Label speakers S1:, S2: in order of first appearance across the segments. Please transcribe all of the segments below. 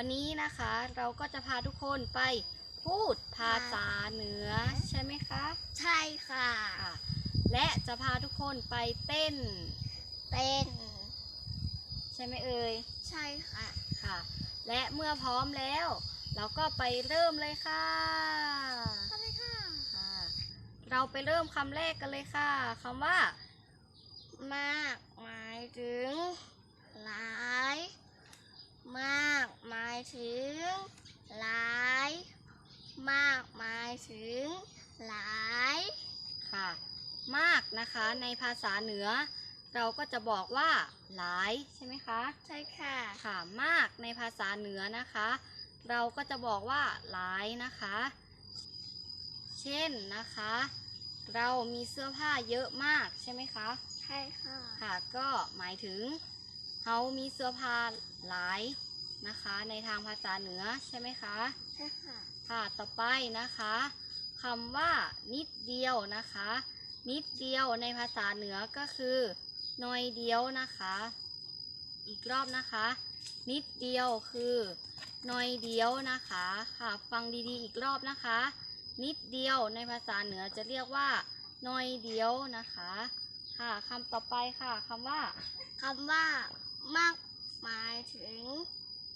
S1: วันนี้นะคะเราก็จะพาทุกคนไปพูดภาษาเหนือใช่ไหมคะ
S2: ใช่ค่ะ
S1: ค่ะ และจะพาทุกคนไปเต้น
S2: เต้น
S1: ใช่ไหมเอ่ย
S2: ใช่ค่ะ
S1: ค่ะ และเมื่อพร้อมแล้ว เราก็ไปเริ่มเลยค่ะ
S2: อะไรค่ะ
S1: ค่ะ เราไปเริ่มคำแรกกันเลยค่ะคำว่า
S2: มากหมายถึงหลาย มากหมายถึง หลาย มากหมายถึง หลาย
S1: ค่ะ มากนะคะในภาษาเหนือ เราก็จะบอกว่า หลายใช่ไหมคะ
S2: ใช่ค่ะ
S1: ค่ะมากในภาษาเหนือนะคะ เราก็จะบอกว่า หลายนะคะ เช่นนะคะ เรามีเสื้อผ้าเยอะมากใช่ไหมคะ
S2: ใช่ค่ะ
S1: ค่ะก็หมายถึง เขามีเสื้อผ้าหลายนะคะ ในทางภาษาเหนือใช่ไหมคะ
S2: ใช่ค่ะ
S1: ค่ะ ต่อไปนะคะคำว่า นิดเดียวนะคะ นิดเดียวในภาษาเหนือก็คือหน้อยเดียวนะคะ อีกรอบนะคะ นิดเดียวคือหน้อยเดียวนะคะ ค่ะ ฟังดีๆ อีกรอบนะคะ นิดเดียวในภาษาเหนือจะเรียกว่าหน้อยเดียวนะคะ ค่ะคำต่อไปค่ะคำว่า
S2: คำว่า มักหมายถึง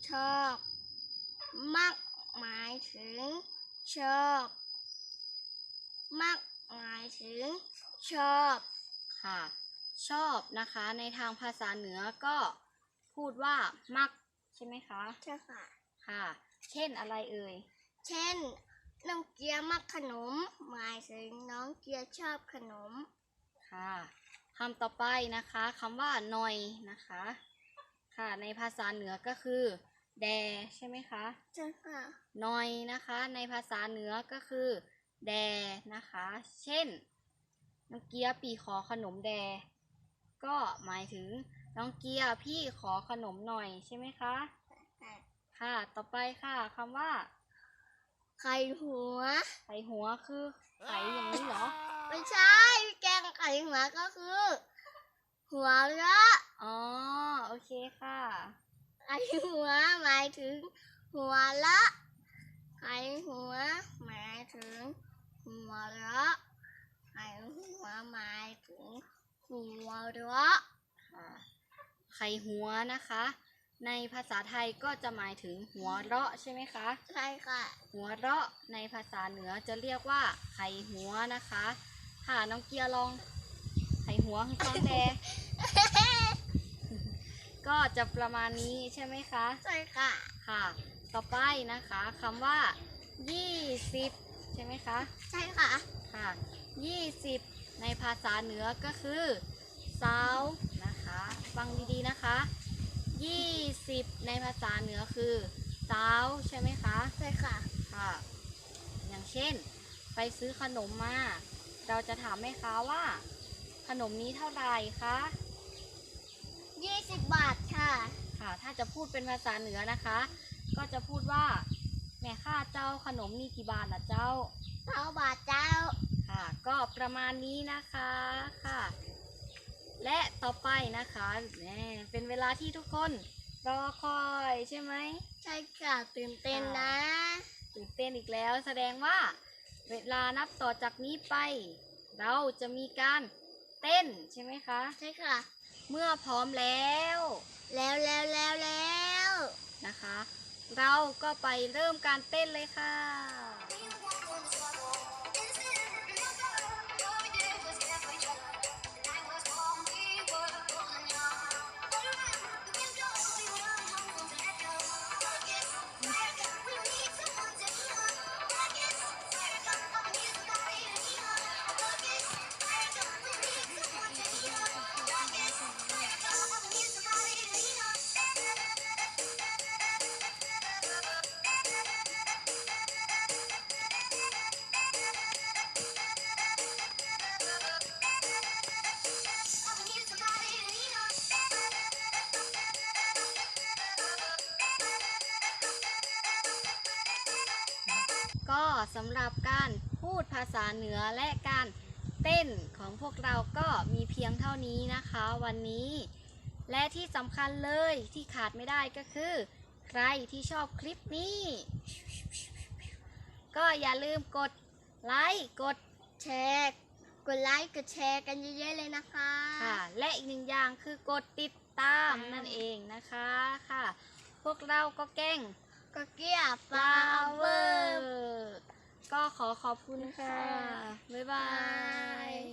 S2: ชอบมักหมายถึง ชอบมักหมายถึง ชอบ
S1: ค่ะ ชอบนะคะ ในทางภาษาเหนือก็พูดว่า มัก ใช่ไหมคะ
S2: ใช่ค่ะ
S1: ค่ะ เช่นอะไรเอ่ย
S2: เช่น น้องเกียร์มักขนม หมายถึงน้องเกียร์ชอบขนม
S1: ค่ะคำต่อไปนะคะคำว่าหน่อยนะคะ ค่ะ ในภาษาเหนือก็คือ แด ใช่ไหมคะ
S2: ใช่ค่ะ
S1: หน่อยนะคะ ในภาษาเหนือก็คือ แดนะคะ เช่น น้องเกียร์ปีขอขนมแด ก็หมายถึงน้องเกียร์พี่ขอขนมหน่อยใช่ไหมคะค่ะ ต่อไปค่ะคำว่า
S2: ไข่หัว
S1: ไข่หัวคือไข่อย่างนี้เหรอ
S2: ไม่ใช่ แกงไข่หัวก็คือ หัวเราะ
S1: อ๋อโอเคค่ะ
S2: ไข่หัวหมายถึง หัวเราะไข่หัวหมายถึง หัวเราะไข่หัวหมายถึง หัวเราะ
S1: ค่ะไข่หัวนะคะ ในภาษาไทยก็จะหมายถึงหัวเราะใช่ไหมคะ
S2: ใช่ค่ะ
S1: หัวเราะในภาษาเหนือจะเรียกว่า ไข่หัวนะคะ ค่ะน้องเกียร์ลอง ไข่หัวของฟังแด ก็จะประมาณนี้ใช่ไหมคะ
S2: ใช่ค่ะ
S1: ค่ะ ต่อไปนะคะคำว่า 20 ใช่ไหมคะ
S2: ใช่ค่ะ
S1: ค่ะ 20 ในภาษาเหนือก็คือสาวนะคะ ฟังดีๆนะคะ 20 ในภาษาเหนือคือสาวใช่ไหมคะ
S2: ใช่ค่ะ
S1: ค่ะ อย่างเช่น ไปซื้อขนมมา เราจะถามแม่ค้าว่า ขนมนี้เท่าไหร่คะ
S2: ยี่สิบบาทค่ะ
S1: ค่ะ ถ้าจะพูดเป็นภาษาเหนือนะคะ ก็จะพูดว่า แม่ค้าเจ้าขนมนี่กี่บาทล่ะเจ้า
S2: เท่าบาทเจ้า
S1: ค่ะ ก็ประมาณนี้นะคะค่ะ และต่อไปนะคะแหมเป็นเวลาที่ทุกคนรอคอยใช่ไหม
S2: ใช่ค่ะตื่นเต้นนะ
S1: ตื่นเต้นอีกแล้วแสดงว่า เวลานับต่อจากนี้ไป เราจะมีการเต้นใช่ไหมคะ
S2: ใช่ค่ะ
S1: เมื่อพร้อมแล้ว
S2: แล้วแล้วแล้วแล้ว
S1: นะคะ เราก็ไปเริ่มการเต้นเลยค่ะ สำหรับการพูดภาษาเหนือและการเต้นของพวกเราก็มีเพียงเท่านี้นะคะวันนี้ และที่สำคัญเลยที่ขาดไม่ได้ก็คือคใครที่ชอบคลิปนี้ ก็อย่าลืมกดไลค์กด
S2: แชร์กดไลค์กดแชร์กันเยอะๆเลยนะคะ
S1: ค่ะ และอีกหนึ่งอย่างคือกดติดตาม
S2: ตาม
S1: นั่นเองนะคะค่ะ พวกเราก็แกล้ง
S2: ก็เกียร์ฟ
S1: ฟ
S2: ลา
S1: ลา
S2: เว
S1: เว
S2: อ
S1: อ
S2: ร์
S1: ร์ ก็ขอขอบคุณค่ะ บ๊ายบาย